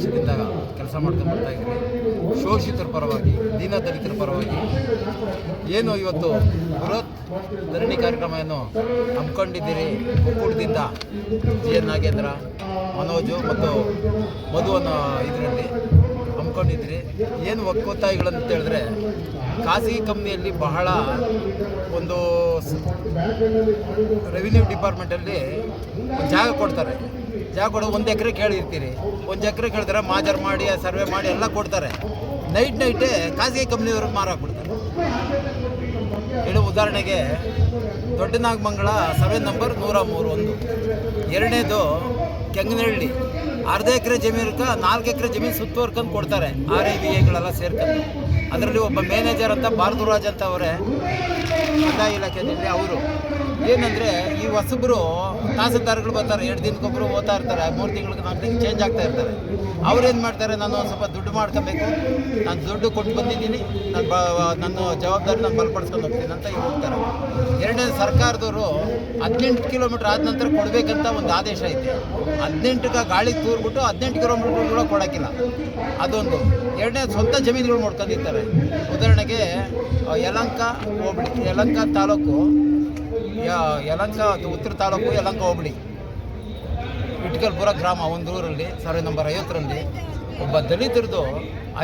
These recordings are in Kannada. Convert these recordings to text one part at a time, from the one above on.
ವರ್ಷದಿಂದ ಕೆಲಸ ಮಾಡ್ಕೊಂಡು ಬರ್ತಾ ಇದ್ದೀನಿ. ಶೋಷಿತರ ಪರವಾಗಿ, ದೀನ ದಲಿತರ ಪರವಾಗಿ. ಏನು ಇವತ್ತು ಬೃಹತ್ ಧರಣಿ ಕಾರ್ಯಕ್ರಮವನ್ನು ಹಮ್ಮಿಕೊಂಡಿದ್ದೀರಿ? ಒಕ್ಕೂಟದಿಂದ ಜಿ ಎನ್ ನಾಗೇಂದ್ರ, ಮನೋಜು ಮತ್ತು ಮಧು ಅನ್ನೋ ಇದರಲ್ಲಿ ಹಮ್ಮಿಕೊಂಡಿದ್ದೀರಿ. ಏನು ಒಕ್ಕೊತ್ತಾಯಿಗಳಂತ ಹೇಳಿದ್ರೆ, ಖಾಸಗಿ ಕಂಪ್ನಿಯಲ್ಲಿ ಬಹಳ ಒಂದು ರೆವಿನ್ಯೂ ಡಿಪಾರ್ಟ್ಮೆಂಟಲ್ಲಿ ಜಾಗ ಕೊಡ್ತಾರೆ. ಜಾಗ ಕೊಡು, ಒಂದು ಎಕರೆ ಕೇಳಿರ್ತೀರಿ ಒಂದು ಎಕರೆ ಕೇಳಿದ್ರೆ ಮಾಜರ್ ಮಾಡಿ ಸರ್ವೆ ಮಾಡಿ ಎಲ್ಲ ಕೊಡ್ತಾರೆ. ನೈಟ್ ನೈಟೇ ಖಾಸಗಿ ಕಂಪ್ನಿಯವ್ರಿಗೆ ಮಾರಾಕ್ಬಿಡ್ತಾರೆ ಹೇಳು ಉದಾಹರಣೆಗೆ ದೊಡ್ಡ ನಾಗಮಂಗಳ ಸರ್ವೆ ನಂಬರ್ ನೂರ ಮೂರು ಒಂದು ಎರಡನೇದು ಕೆಂಗನಹಳ್ಳಿ. ಅರ್ಧ ಎಕರೆ ಜಮೀನಕ್ಕೆ ನಾಲ್ಕು ಎಕರೆ ಜಮೀನು ಸುತ್ತುವರ್ಕೊಂಡು ಕೊಡ್ತಾರೆ ಆರ್ ಐ ಬಿ ಎಗಳೆಲ್ಲ ಸೇರ್ಕೊಂಡು. ಅದರಲ್ಲಿ ಒಬ್ಬ ಮ್ಯಾನೇಜರ್ ಅಂತ ಭಾರದುರಾಜ್ ಅಂತ ಅವರೇ, ಕಂದಾಯ ಇಲಾಖೆಯಲ್ಲಿ ಅವರು. ಏನಂದರೆ ಈ ಹೊಸಬ್ರು ತಹಸೀಲ್ದಾರ್ಗಳು ಬರ್ತಾರೆ, ಎರಡು ದಿನಕ್ಕೊಬ್ಬರು ಓದ್ತಾ ಇರ್ತಾರೆ, ಮೂರು ತಿಂಗಳಿಗೆ ನಾಲ್ಕು ತಿಂಗಳು ಚೇಂಜ್ ಆಗ್ತಾ ಇರ್ತಾರೆ. ಅವ್ರು ಏನು ಮಾಡ್ತಾರೆ, ನಾನು ಒಂದು ಸ್ವಲ್ಪ ದುಡ್ಡು ಮಾಡ್ಕೋಬೇಕು, ನಾನು ದುಡ್ಡು ಕೊಟ್ಟು ಬಂದಿದ್ದೀನಿ, ನಾನು ಬ ನನ್ನ ಜವಾಬ್ದಾರಿ ನಾನು ಬಲಪಡಿಸ್ಕೊಂಡು ಹೋಗ್ತೀನಿ ಅಂತ ಹೋಗ್ತಾರೆ ಎರಡನೇ ಸರ್ಕಾರದವರು ಹದಿನೆಂಟು ಕಿಲೋಮೀಟ್ರ್ ಆದ ನಂತರ ಕೊಡಬೇಕಂತ ಒಂದು ಆದೇಶ ಐತೆ. ಹದಿನೆಂಟಕ್ಕೆ ಗಾಳಿ ತೂರ್ಬಿಟ್ಟು ಹದಿನೆಂಟು ಕಿಲೋಮೀಟ್ರ್ ಕೂಡ ಕೊಡೋಕ್ಕಿಲ್ಲ. ಅದೊಂದು. ಎರಡನೇ ಸ್ವಂತ ಜಮೀನುಗಳು ಮಾಡ್ಕೊಂಡಿರ್ತಾರೆ ಉದಾಹರಣೆಗೆ ಯಲಂಕ ಹೋಬಳಿ, ಯಲಂಕ ತಾಲೂಕು ಯಲಂಕ ಉತ್ತರ ತಾಲೂಕು ಯಲಂಕ ಹೋಬಳಿ. ಇಟ್ಕಲ್ಪುರ ಗ್ರಾಮ, ಒಂದು ಊರಲ್ಲಿ, ಸರ್ವೆ ನಂಬರ್ ಐವತ್ತರಲ್ಲಿ. ಒಬ್ಬ ದಲಿತರದು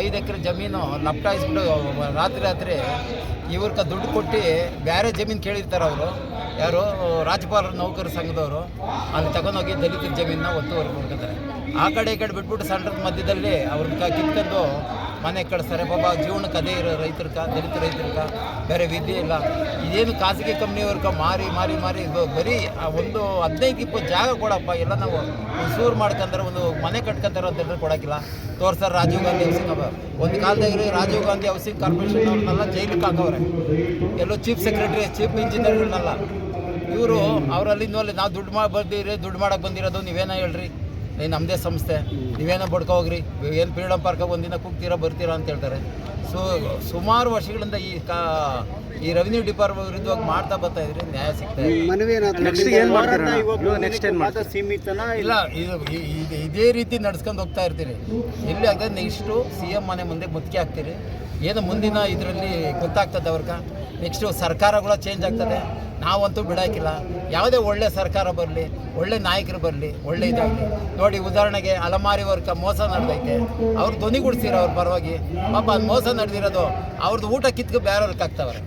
ಐದು ಎಕರೆ ಜಮೀನು ಲಪ್ಟಾಯಿಸ್ಬಿಟ್ಟು, ರಾತ್ರಿ ರಾತ್ರಿ ಇವ್ರಿಗೆ ದುಡ್ಡು ಕೊಟ್ಟು ಬೇರೆ ಜಮೀನು ಕೇಳಿರ್ತಾರೆ ಅವರು. ಯಾರು? ರಾಜ್ಯಪಾಲರ ನೌಕರ ಸಂಘದವರು. ಅಲ್ಲಿ ತಗೊಂಡೋಗಿ ದಲಿತರ ಜಮೀನನ್ನ ಒತ್ತುವರಿ ಕೊಡ್ತಾರೆ ಆ ಕಡೆ ಈ ಕಡೆ ಬಿಟ್ಬಿಟ್ಟು ಸಣ್ಣದ ಮಧ್ಯದಲ್ಲಿ ಅವ್ರನ್ನ ಕಿತ್ಕೊಂಡು ಮನೆಗೆ ಕಳಿಸ್ತಾರೆ ಪಾಪ ಜೀವನಕ್ಕೆ ಅದೇ ಇರೋ ರೈತರ್ಕ ದಲಿತ ರೈತರ್ಕ ಬೇರೆ ವಿದ್ಯೆ ಇಲ್ಲ. ಇದೇನು ಖಾಸಗಿ ಕಂಪ್ನಿಯವ್ರಕ ಮಾರಿ ಮಾರಿ ಮಾರಿ ಬರೀ ಒಂದು ಹದಿನೈದು, ಇಪ್ಪತ್ತು ಜಾಗ ಕೊಡಪ್ಪ. ಎಲ್ಲ ನಾವು ಸೂರು ಮಾಡ್ಕೊಂತಾರೆ ಒಂದು ಮನೆ ಕಟ್ಕೊಂತಾರೆ ಅಂತ ಕೊಡೋಕ್ಕಿಲ್ಲ. ತೋರ್ಸಾರ ರಾಜೀವ್ ಗಾಂಧಿ ಹೌಸಿಂಗ್ ಒಂದು ಕಾಲದಾಗ ರಾಜೀವ್ ಗಾಂಧಿ ಹೌಸಿಂಗ್ ಕಾರ್ಪೊರೇಷನ್ ಅವ್ರನ್ನೆಲ್ಲ ಜೈಲಿಗೆ ಹಾಕವ್ರೆ. ಎಲ್ಲೋ ಚೀಫ್ ಸೆಕ್ರೆಟರಿ, ಚೀಫ್ ಇಂಜಿನಿಯರ್ಗಳನ್ನೆಲ್ಲ ಇವರು ಅವರಲ್ಲಿ ನಾವು ದುಡ್ಡು ಮಾಡಿ ದುಡ್ಡು ಮಾಡಕ್ಕೆ ಬಂದಿರೋದು ನೀವೇನೋ ಹೇಳ್ರಿ? ಏ ನಮ್ಮದೇ ಸಂಸ್ಥೆ. ನೀವೇನೋ ಬಡ್ಕೊ ಹೋಗ್ರಿ. ಏನು ಫ್ರೀಡಮ್ ಪಾರ್ಕ್ ಒಂದಿನ ಕೂಗ್ತೀರಾ ಬರ್ತೀರಾ ಅಂತ ಹೇಳ್ತಾರೆ. ಸೊ ಸುಮಾರು ವರ್ಷಗಳಿಂದ ಈ ಕಾ ಈ ರೆವಿನ್ಯೂ ಡಿಪಾರ್ಟ್ಮೆಂಟ್ ವಿರುದ್ಧವಾಗಿ ಮಾಡ್ತಾ ಬರ್ತಾ ಇದ್ರೆ ನ್ಯಾಯ ಸಿಗ್ತಾ ಇದೆ. ಮನವಿ ಏನಾದ್ರು ನೆಕ್ಸ್ಟ್ ಏನು ಮಾಡ್ತೀರಾ ನೆಕ್ಸ್ಟ್ ಏನು ಮಾಡ್ತೀರಾ? ಸೀಮಿತನ ಇಲ್ಲ? ಇದು ಇದೇ ರೀತಿ ನಡ್ಸ್ಕೊಂಡು ಹೋಗ್ತಾ ಇರ್ತೀರಿ. ಇಲ್ಲಿ ಆಗ ನೆಕ್ಸ್ಟು ಸಿ ಎಂ ಮನೆ ಮುಂದೆ ಮುತ್ತಿಗೆ ಹಾಕ್ತೀರಿ. ಏನು ಮುಂದಿನ ಇದರಲ್ಲಿ ಗೊತ್ತಾಗ್ತದೆ ಅವ್ರಿಗೆ. ನೆಕ್ಸ್ಟು ಸರ್ಕಾರಗಳು ಚೇಂಜ್ ಆಗ್ತದೆ. ನಾವಂತೂ ಬಿಡೋಕ್ಕಿಲ್ಲ ಯಾವುದೇ ಒಳ್ಳೆ ಸರ್ಕಾರ ಬರಲಿ ಒಳ್ಳೆ ನಾಯಕರು ಬರಲಿ ಒಳ್ಳೆ ಇದಾಗಲಿ. ನೋಡಿ ಉದಾಹರಣೆಗೆ ಅಲಮಾರಿ ವರ್ಗ ಮೋಸ ನಡೆದೈತೆ. ಅವ್ರು ಧ್ವನಿಗೂಡಿಸ್ತೀರ ಅವ್ರ ಪರವಾಗಿ ಪಾಪ ಅದು ಮೋಸ ನಡೆದಿರೋದು ಅವ್ರದ್ದು ಊಟ ಕಿತ್ಕೊ ಬೇರೆಯವ್ರಿಗೆ ಹಾಕ್ತವ್ರೆ.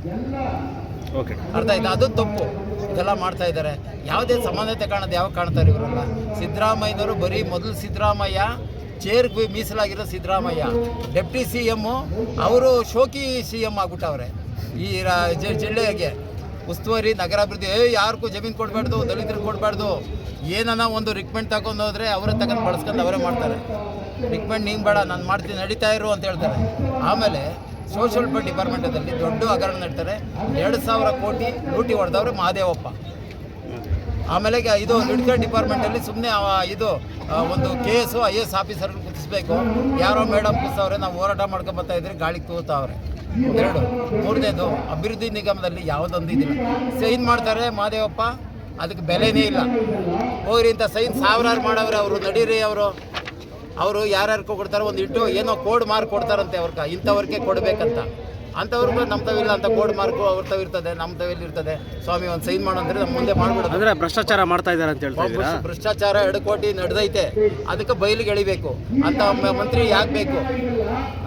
ಓಕೆ. ಅರ್ಥ ಆಯ್ತಾ? ಅದು ತಪ್ಪು. ಇದೆಲ್ಲ ಮಾಡ್ತಾ ಇದ್ದಾರೆ. ಯಾವುದೇ ಸಮಾನತೆ ಕಾಣೋದು ಯಾವಾಗ ಕಾಣ್ತಾರೆ ಇವರೆಲ್ಲ? ಸಿದ್ದರಾಮಯ್ಯನವರು ಬರೀ ಮೊದಲು ಸಿದ್ದರಾಮಯ್ಯ ಚೇರ್ಗೆ ಮೀಸಲಾಗಿರೋ ಸಿದ್ದರಾಮಯ್ಯ. ಡೆಪ್ಟಿ ಸಿ ಎಮ್ಮು ಅವರು ಶೋಕಿ ಸಿ ಎಂ ಆಗ್ಬಿಟ್ಟವ್ರೆ. ಈ ಜಿಲ್ಲೆಗೆ ಉಸ್ತುವಾರಿ, ನಗರಾಭಿವೃದ್ಧಿ ಯಾರಿಗೂ ಜಮೀನು ಕೊಡಬಾರ್ದು ದಲಿತರಿಗೆ ಕೊಡಬಾರ್ದು. ಏನನ್ನ ಒಂದು ರಿಕ್ಮೆಂಟ್ ತಗೊಂಡು ಹೋದರೆ ಅವರೇ ತಗೊಂಡು ಬಳಸ್ಕೊಂಡು ಅವರೇ ಮಾಡ್ತಾರೆ. ರಿಕ್ಮೆಂಟ್ ನೀನು ಬೇಡ, ನಾನು ಮಾಡ್ತೀನಿ, ನಡೀತಾ ಇರು ಅಂತ ಹೇಳ್ತಾರೆ. ಆಮೇಲೆ ಸೋಷಿಯಲ್ ಡಿಪಾರ್ಟ್ಮೆಂಟಲ್ಲಿ ದೊಡ್ಡ ಹಗರಣ ನಡ್ತಾರೆ. ಎರಡು ಸಾವಿರ ಕೋಟಿ ಲೂಟಿ ಹೊಡೆದವ್ರೆ ಮಹಾದೇವಪ್ಪ. ಆಮೇಲೆ ಇದು ಮೆಡಿಕಲ್ ಡಿಪಾರ್ಟ್ಮೆಂಟಲ್ಲಿ ಸುಮ್ಮನೆ ಇದು ಒಂದು K S I S officer ಕುದಿಸ್ಬೇಕು ಯಾರೋ ಮೇಡಮ್ ಕುದಿಸವ್ರೆ ನಾವು ಹೋರಾಟ ಮಾಡ್ಕೊಂಡು ಬರ್ತಾ ಇದ್ರೆ, ಗಾಳಿಗೆ ತೂತಾವ್ರೆ. ಎರಡು ಮೂರನೇದು ಅಭಿವೃದ್ಧಿ ನಿಗಮದಲ್ಲಿ ಯಾವುದೊಂದು ಇದಿಲ್ಲ. ಸೈನ್ ಮಾಡ್ತಾರೆ ಮಾದೇವಪ್ಪ ಅದಕ್ಕೆ ಬೆಲೆನೇ ಇಲ್ಲ. ಹೋಗ್ರಿ ಅಂತ ಸೈನ್ ಸಾವಿರಾರು ಮಾಡವ್ರೆ ಅವರು ನಡೀರಿ ಅವರು. ಅವರು ಯಾರ್ಯಾರು ಕೊಡ್ತಾರೆ ಒಂದು ಇಟ್ಟು ಏನೋ ಕೋಡ್ ಮಾರ್ಕ್ ಕೊಡ್ತಾರಂತೆ ಅವ್ರಿಗೆ ಇಂಥವ್ರಿಗೆ ಕೊಡಬೇಕಂತ. ಅಂಥವ್ರಿಗೂ ನಮ್ಮ ತವಿಲ್ಲ ಅಂತ ಕೋಡ್ ಮಾರ್ಕು ಅವ್ರ ತವಿರ್ತದೆ ನಮ್ಮ ಇರ್ತದೆ. ಸ್ವಾಮಿ ಒಂದು ಸೈನ್ ಮಾಡು ಅಂದ್ರೆ ನಮ್ಮ ಮುಂದೆ ಮಾಡ್ಬಿಡೋದು. ಅಂದರೆ ಭ್ರಷ್ಟಾಚಾರ ಮಾಡ್ತಾ ಇದ್ದಾರೆ ಅಂತ ಹೇಳ್ತಾರೆ ಭ್ರಷ್ಟಾಚಾರ ಎರಡು ಕೋಟಿ ನಡೆದೈತೆ. ಅದಕ್ಕೆ ಬಯಲಿಗೆ ಎಳಿಬೇಕು. ಅಂತ ಮಂತ್ರಿ ಯಾಕೆ ಬೇಕು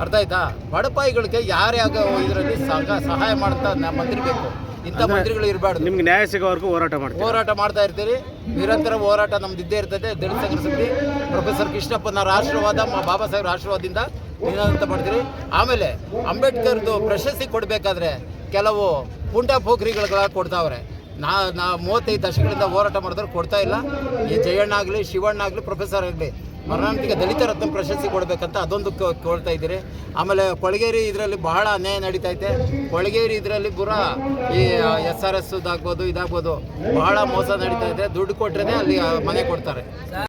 ಅರ್ಥ ಆಯ್ತಾ? ಬಡಪಾಯಿಗಳಿಗೆ ಯಾರ್ಯಾವ ಇದರಲ್ಲಿ ಸಹ ಸಹಾಯ ಮಾಡ್ತಾ ಮಂತ್ರಿ ಬೇಕು. ಇಂಥ ಮಂತ್ರಿಗಳು ಇರಬಾರ್ದು. ನಿಮ್ಗೆ ನ್ಯಾಯ ಸಿಗೋವರೆಗೂ ಹೋರಾಟ ಮಾಡಿ ಹೋರಾಟ ಮಾಡ್ತಾ ಇರ್ತೀರಿ. ನಿರಂತರ ಹೋರಾಟ ನಮ್ದು ಇದ್ದೇ ಇರ್ತದೆ. ದಲಿತ ಸಂಘ ಸಮಿತಿ ಪ್ರೊಫೆಸರ್ ಕೃಷ್ಣಪ್ಪನ ರಾಷ್ಟ್ರವಾದ ಮಾ ಬಾಬಾ ಸಾಹೇಬ್ ರಾಷ್ಟ್ರವಾದದಿಂದ ನಿರಂತರ ಮಾಡ್ತೀರಿ. ಆಮೇಲೆ ಅಂಬೇಡ್ಕರ್ದು ಪ್ರಶಸ್ತಿ ಕೊಡಬೇಕಾದ್ರೆ ಕೆಲವು ಪುಂಡ ಪೋಖ್ರಿಗಳ ಕೊಡ್ತಾವ್ರೆ. ನಾ ನಾ ಮೂವತ್ತೈದು ದಶಕಗಳಿಂದ ಹೋರಾಟ ಮಾಡಿದ್ರೆ ಕೊಡ್ತಾ ಇಲ್ಲ. ಈ ಜಯಣ್ಣ ಆಗಲಿ, ಶಿವಣ್ಣ ಆಗಲಿ ಪ್ರೊಫೆಸರ್ ಆಗಲಿ ಮರಣಾಂತಿಕ ದಲಿತ ರತ್ನ ಪ್ರಶಸ್ತಿ ಕೊಡಬೇಕಂತ ಅದೊಂದು ಕೇಳ್ತಾ ಇದ್ದೀರಿ. ಆಮೇಲೆ ಕೊಳಗೇರಿ ಇದರಲ್ಲಿ ಬಹಳ ಅನ್ಯಾಯ ನಡೀತಾ ಐತೆ. ಕೊಳಗೇರಿ ಇದರಲ್ಲಿ ಪೂರ ಈ ಎಸ್ ಆರ್ ಎಸ್ ಇದಾಗ್ಬೋದು ಇದಾಗ್ಬೋದು, ಬಹಳ ಮೋಸ ನಡೀತಾ ಇದೆ. ದುಡ್ಡು ಕೊಟ್ರೆ ಅಲ್ಲಿ ಮನೆ ಕೊಡ್ತಾರೆ.